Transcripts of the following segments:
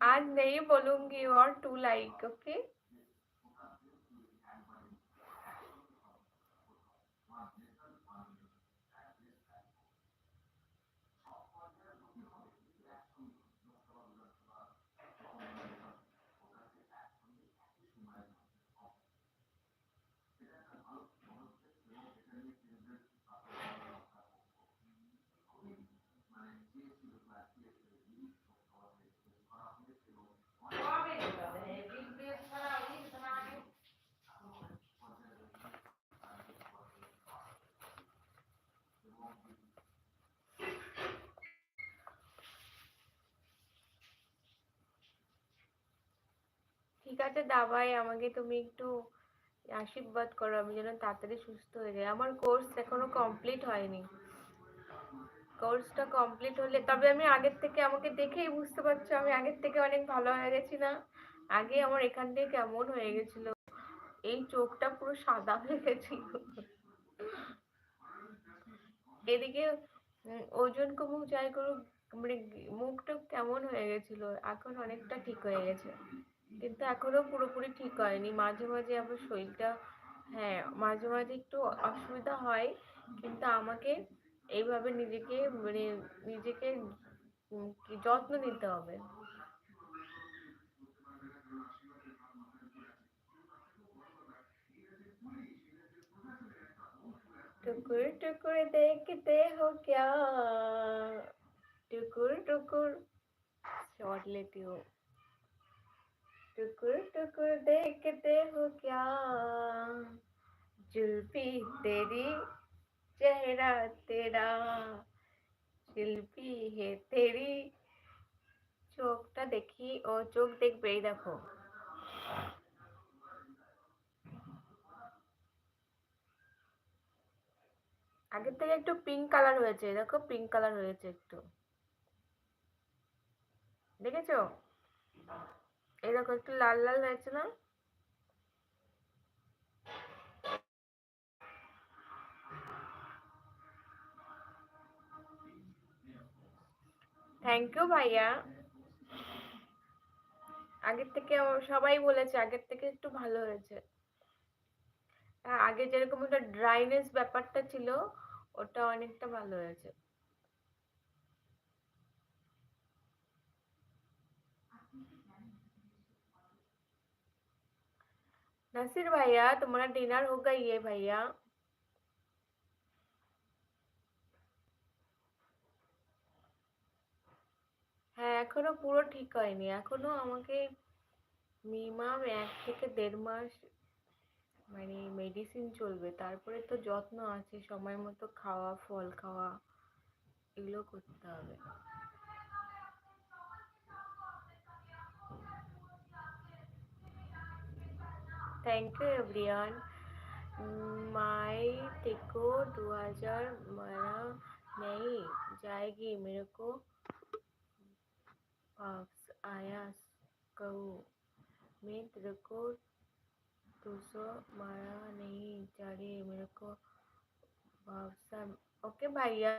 आज नहीं बोलूँगी और टू लाइक ओके আছে দাবাই, আমাকে তুমি একটু আশীর্বাদ করো, আমি যেন তাড়াতাড়ি সুস্থ হয়ে যাই। আমার কোর্স এখনও কমপ্লিট হয়নি। কোর্সটা কমপ্লিট হলে, তবে আমি আগের থেকে আমাকে দেখেই বুঝতে পারছ, আমি আগের থেকে অনেক ভালো হয়ে গেছি না? আগে আমার এখান থেকে কেমন হয়ে গেছিল? এই চোখটা পুরো সাদা হয়ে গেছিল। এদিকে ওজন কমুক, যাই করুক মানে মুখটা কেমন হয়ে গেছিল? এখন অনেকটা ঠিক হয়ে গেছে। কিন্তু এখনও পুরোপুরি ঠিক হয়নি। মাঝে মাঝে আমার শরীরটা হ্যাঁ মাঝে মাঝে একটু অসুবিধা হয়, কিন্তু আমাকে এইভাবে নিজেকে মানে নিজেকে যত্ন নিতে হবে। টুকুর টুকুর দেখতে হো ক্যা, টুকুর টুকুর চকলেটি হোক टुकुर टुकुर देखते हो क्या जुल्फी तेरी चेहरा तेरा শিল্পী হে তেরি চোখটা দেখি ও চোখ দেখবে এই দেখো আগের থেকে একটু পিঙ্ক কালার হয়েছে দেখো পিঙ্ক কালার হয়েছে একটু দেখেছো দেখো, একটু লাল লাল হয়েছে না? থ্যাংক ইউ ভাইয়া। আগের থেকে সবাই বলেছে আগের থেকে একটু ভালো হয়েছে। আগে যেরকম একটা ড্রাইনেস ব্যাপারটা ছিল, ওটা অনেকটা ভালো হয়েছে। नसीर भैया तुम्हारा डिनर हो गई है भैया হ্যাঁ এখনো পুরো ঠিক হয়নি এখনো আমাকে মিনিমাম এক থেকে দেড় মাস মানে মেডিসিন চলবে তারপরে তো যত্ন আছে সময় মতো খাওয়া ফল খাওয়া এগুলো করতে হবে थैंक यू एवरीवन माई टिको दो हज़ार मरा नहीं, जाएगी मेरे को वापस, आया, कहो। मैं तेरे को दो सौ मारा नहीं जा रही मेरे को वापस। ओके भैया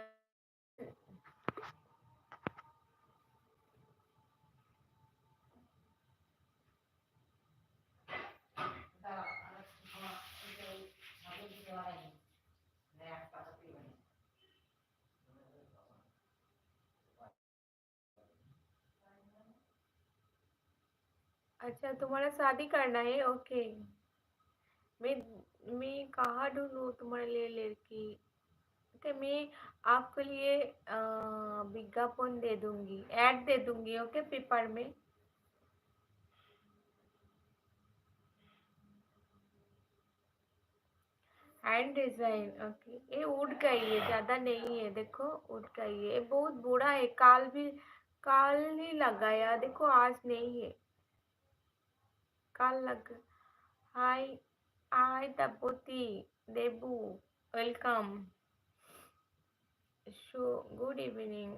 अच्छा तुम्हारा शादी करना है? ओके। मैं मैं कहाँ ढूंढूँ तुम्हारे लिए लड़की? ओके मैं आपके लिए विज्ञापन दे दूँगी, ऐड दे दूँगी, ओके, पेपर में? Hand design, okay. ये उड़ गई है, ज़्यादा नहीं है, देखो, उड़ गई है। ये बहुत बुरा है, काल भी, काल ही लगाया, देखो, आज नहीं है। কাল লাগ hi hi Tapati Debu welcome show good evening